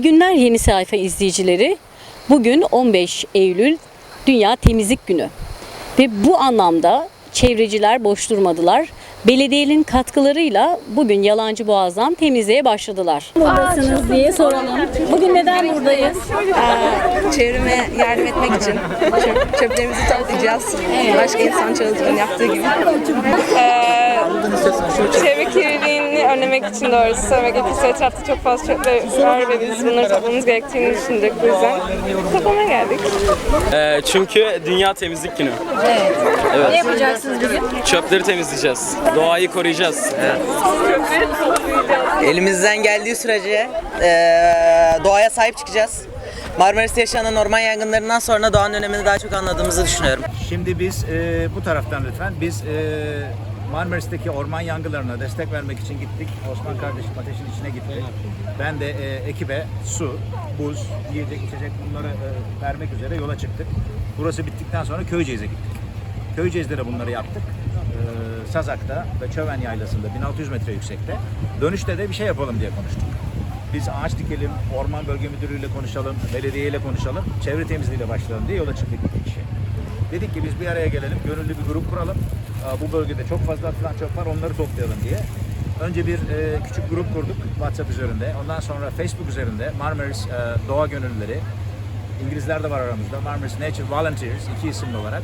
İyi günler yeni sayfa izleyicileri. Bugün 15 Eylül Dünya Temizlik Günü. Ve bu anlamda çevreciler boş durmadılar. Belediyenin katkılarıyla bugün Yalancı Boğaz'dan temizliğe başladılar. Buradasınız diye soralım. Bugün neden buradayız? çevreme yardım etmek için çöp, çöplerimizi toplayacağız. Başka insan çalışmanın yaptığı gibi. Çevre önlemek için doğrusu söylemek gerekirse etrafta çok fazla çöpler var ve biz bunları toplamamız gerektiğini düşündük bu yüzden toplamaya geldik. Ee, çünkü Dünya Temizlik Günü. Ne yapacaksınız bugün? Çöpleri temizleyeceğiz. Doğayı koruyacağız. Elimizden geldiği sürece eee, doğaya sahip çıkacağız. Marmaris'te yaşanan orman yangınlarından sonra doğanın önemini daha çok anladığımızı düşünüyorum. Şimdi biz e, bu taraftan lütfen. Biz e, Marmaris'teki orman yangınlarına destek vermek için gittik. Osman kardeşim ateşin içine gitti. Ben de e, ekibe su, buz, yiyecek, içecek bunları e, vermek üzere yola çıktık. Burası bittikten sonra Köyceğiz'e gittik. Köyceğiz'de de bunları yaptık. E, Sazak'ta ve Çöven Yaylası'nda 1600 metre yüksekte. Dönüşte de bir şey yapalım diye konuştuk. Biz ağaç dikelim, orman bölge müdürüyle konuşalım, belediyeyle konuşalım, çevre temizliğiyle başlayalım diye yola çıktık iki kişi. Dedik ki biz bir araya gelelim, gönüllü bir grup kuralım. Bu bölgede çok fazla atılan çöp var, onları toplayalım diye. Önce bir e, küçük grup kurduk WhatsApp üzerinde. Ondan sonra Facebook üzerinde Marmaris e, Doğa Gönüllüleri, İngilizler de var aramızda. Marmaris Nature Volunteers iki isimli olarak.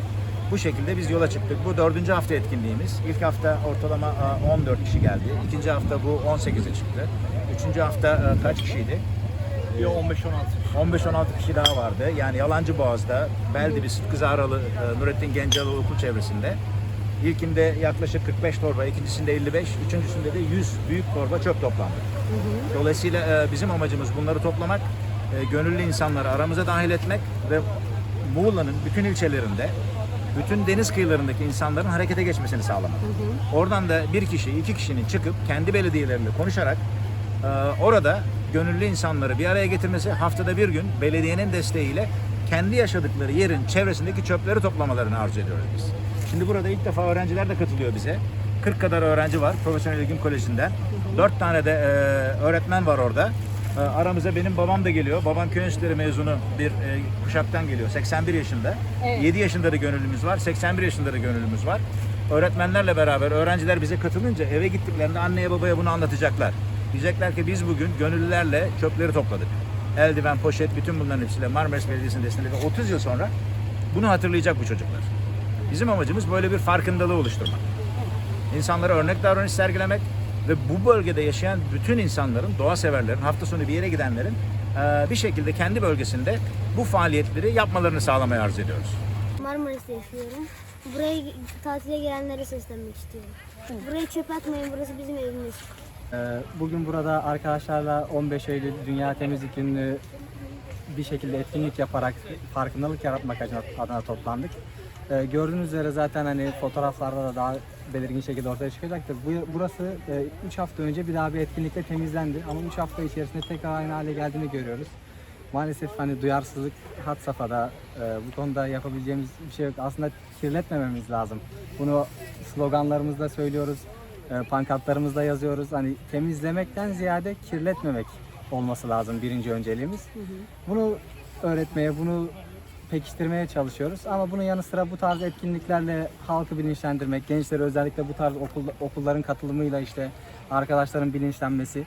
Bu şekilde biz yola çıktık. Bu dördüncü hafta etkinliğimiz. İlk hafta ortalama e, 14 kişi geldi. İkinci hafta bu 18'e çıktı. Üçüncü hafta e, kaç kişiydi? 15-16 kişi daha vardı. Yani Yalancı Boğaz'da, Beldibi, Sıtkı Zahralı, e, Nurettin Genceloğlu okul çevresinde. İlkinde yaklaşık 45 torba, ikincisinde 55, üçüncüsünde de 100 büyük torba çöp toplandı. Dolayısıyla e, bizim amacımız bunları toplamak, e, gönüllü insanları aramıza dahil etmek ve Muğla'nın bütün ilçelerinde, bütün deniz kıyılarındaki insanların harekete geçmesini sağlamak. Oradan da bir kişi, iki kişinin çıkıp kendi belediyeleriyle konuşarak ee, orada gönüllü insanları bir araya getirmesi haftada bir gün belediyenin desteğiyle kendi yaşadıkları yerin çevresindeki çöpleri toplamalarını arzu ediyoruz biz. Şimdi burada ilk defa öğrenciler de katılıyor bize. 40 kadar öğrenci var Profesyonel İlgin Koleji'nden. 4 tane de e, öğretmen var orada. E, aramıza benim babam da geliyor. Babam köy enstitüleri mezunu bir e, kuşaktan geliyor. 81 yaşında. 7 yaşında da gönüllümüz var. 81 yaşında da gönüllümüz var. Öğretmenlerle beraber öğrenciler bize katılınca eve gittiklerinde anneye babaya bunu anlatacaklar. Diyecekler ki biz bugün gönüllülerle çöpleri topladık. Eldiven, poşet, bütün bunların hepsiyle Marmaris Belediyesi'nin desteğiyle ve 30 yıl sonra bunu hatırlayacak bu çocuklar. Bizim amacımız böyle bir farkındalığı oluşturmak. İnsanlara örnek davranış sergilemek ve bu bölgede yaşayan bütün insanların, doğa severlerin, hafta sonu bir yere gidenlerin eee, bir şekilde kendi bölgesinde bu faaliyetleri yapmalarını sağlamayı arzu ediyoruz. Marmaris'te yaşıyorum. Buraya tatile gelenlere seslenmek istiyorum. Buraya çöp atmayın, burası bizim evimiz. Ee, Bugün burada arkadaşlarla 15 Eylül Dünya Temizlik Günü'nü bir şekilde etkinlik yaparak farkındalık yaratmak adına toplandık. Ee, Gördüğünüz üzere zaten hani fotoğraflarda da daha belirgin şekilde ortaya çıkacaktır. Bu, burası 3 hafta önce bir daha bir etkinlikle temizlendi ama 3 hafta içerisinde tekrar aynı hale geldiğini görüyoruz. Maalesef hani duyarsızlık had safhada Ee, bu konuda yapabileceğimiz bir şey yok. Aslında kirletmememiz lazım. Bunu sloganlarımızda söylüyoruz, e, pankartlarımızda yazıyoruz. Hani temizlemekten ziyade kirletmemek olması lazım birinci önceliğimiz. Bunu öğretmeye, bunu pekiştirmeye çalışıyoruz. Ama bunun yanı sıra bu tarz etkinliklerle halkı bilinçlendirmek, gençleri özellikle bu tarz okul, okulların katılımıyla işte arkadaşların bilinçlenmesi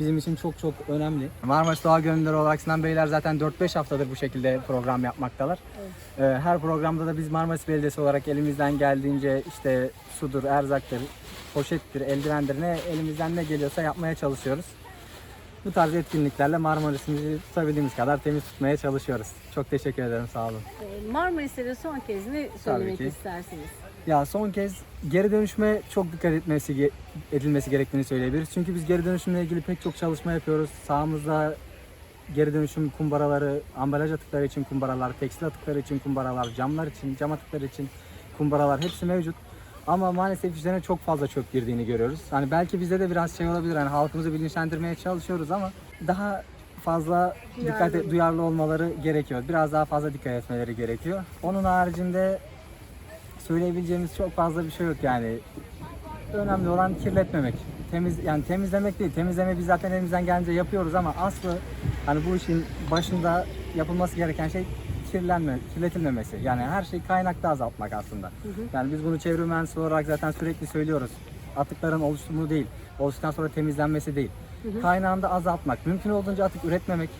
bizim için çok çok önemli. Marmaris Doğa Gönüllüleri olarak Sinan Beyler zaten 4-5 haftadır bu şekilde program yapmaktalar. Ee, Her programda da biz Marmaris Belediyesi olarak elimizden geldiğince işte sudur, erzaktır, poşettir, eldivendir ne elimizden ne geliyorsa yapmaya çalışıyoruz. Bu tarz etkinliklerle Marmaris'imizi tutabildiğimiz kadar temiz tutmaya çalışıyoruz. Çok teşekkür ederim, sağ olun. Marmaris'te de son kez ne söylemek istersiniz? Ya son kez geri dönüşüme çok dikkat etmesi edilmesi gerektiğini söyleyebiliriz. Çünkü biz geri dönüşümle ilgili pek çok çalışma yapıyoruz. Sahamızda geri dönüşüm kumbaraları, ambalaj atıkları için kumbaralar, tekstil atıkları için kumbaralar, camlar için, cam atıkları için kumbaralar hepsi mevcut. Ama maalesef üzerine çok fazla çöp girdiğini görüyoruz. Hani belki bizde de biraz şey olabilir. Hani halkımızı bilinçlendirmeye çalışıyoruz ama daha fazla dikkat et- duyarlı olmaları gerekiyor. Biraz daha fazla dikkat etmeleri gerekiyor. Onun haricinde söyleyebileceğimiz çok fazla bir şey yok yani. Önemli olan kirletmemek. Temiz yani temizlemek değil. Temizleme biz zaten elimizden gelince yapıyoruz ama aslı Hani bu işin başında yapılması gereken şey kirlenme, kirletilmemesi. Yani her şey kaynakta azaltmak aslında. Yani biz bunu çevre mühendisi olarak zaten sürekli söylüyoruz. Atıkların oluşumu değil, oluştuktan sonra temizlenmesi değil. Kaynağında azaltmak, mümkün olduğunca atık üretmemek,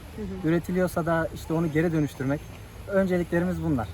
üretiliyorsa da işte onu geri dönüştürmek. Önceliklerimiz bunlar.